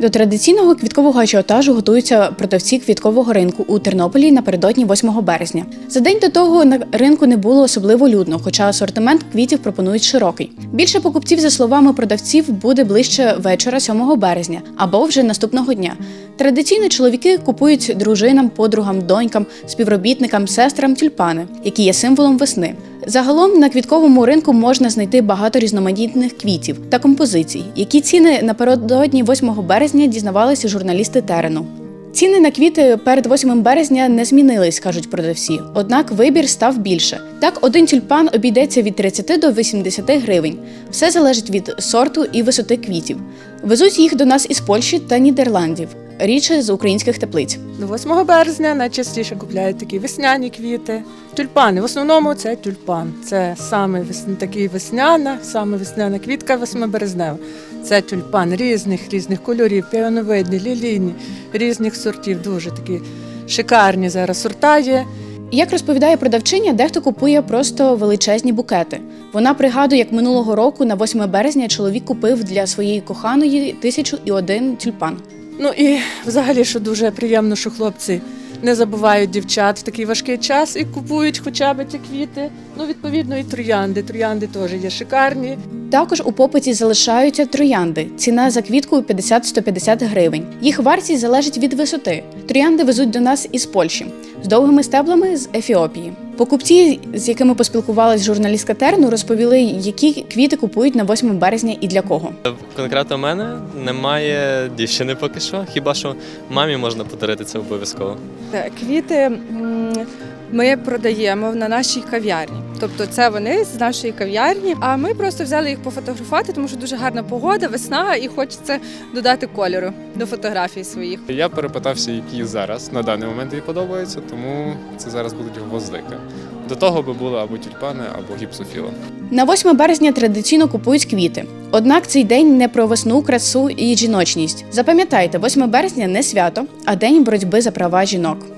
До традиційного квіткового ажіотажу готуються продавці квіткового ринку у Тернополі напередодні 8 березня. За день до того на ринку не було особливо людно, хоча асортимент квітів пропонують широкий. Більше покупців, за словами продавців, буде ближче вечора 7 березня або вже наступного дня. Традиційно чоловіки купують дружинам, подругам, донькам, співробітникам, сестрам тюльпани, які є символом весни. Загалом на квітковому ринку можна знайти багато різноманітних квітів та композицій, які ціни напередодні 8 березня дізнавалися журналісти терену. Ціни на квіти перед 8 березня не змінились, кажуть продавці. Однак вибір став більше. Так, один тюльпан обійдеться від 30 до 80 гривень. Все залежить від сорту і висоти квітів. Везуть їх до нас із Польщі та Нідерландів, рідше з українських теплиць. До 8 березня найчастіше купляють такі весняні квіти. Тюльпани. В основному це тюльпан. Це саме весн... такий весняна, саме весняна квітка 8 березнева. Це тюльпан різних різних кольорів, піоновидні, лілійні, різних сортів. Дуже такі шикарні зараз сорта є. Як розповідає продавчиня, дехто купує просто величезні букети. Вона пригадує, як минулого року на 8 березня чоловік купив для своєї коханої тисячу і один тюльпан. Ну і взагалі, що дуже приємно, що хлопці не забувають дівчат в такий важкий час і купують хоча б ті квіти. Ну, відповідно, і троянди. Троянди теж є шикарні. Також у попиті залишаються троянди. Ціна за квітку 50-150 гривень. Їх вартість залежить від висоти. Троянди везуть до нас із Польщі з довгими стеблами з Ефіопії. Покупці, з якими поспілкувалась журналістка Терну, розповіли, які квіти купують на 8 березня і для кого. Конкретно в мене немає дівчини поки що. Хіба що мамі можна подарити це обов'язково. Квіти ми продаємо на нашій кав'ярні. Тобто це вони з нашої кав'ярні. А ми просто взяли їх пофотографувати, тому що дуже гарна погода, весна, і хочеться додати кольору до фотографій своїх. Я перепитався, які зараз на даний момент їй подобаються, тому це зараз будуть гвоздики. До того би були або тюльпани, або гіпсофіла. На 8 березня традиційно купують квіти. Однак цей день не про весну, красу і жіночність. Запам'ятайте, 8 березня не свято, а день боротьби за права жінок.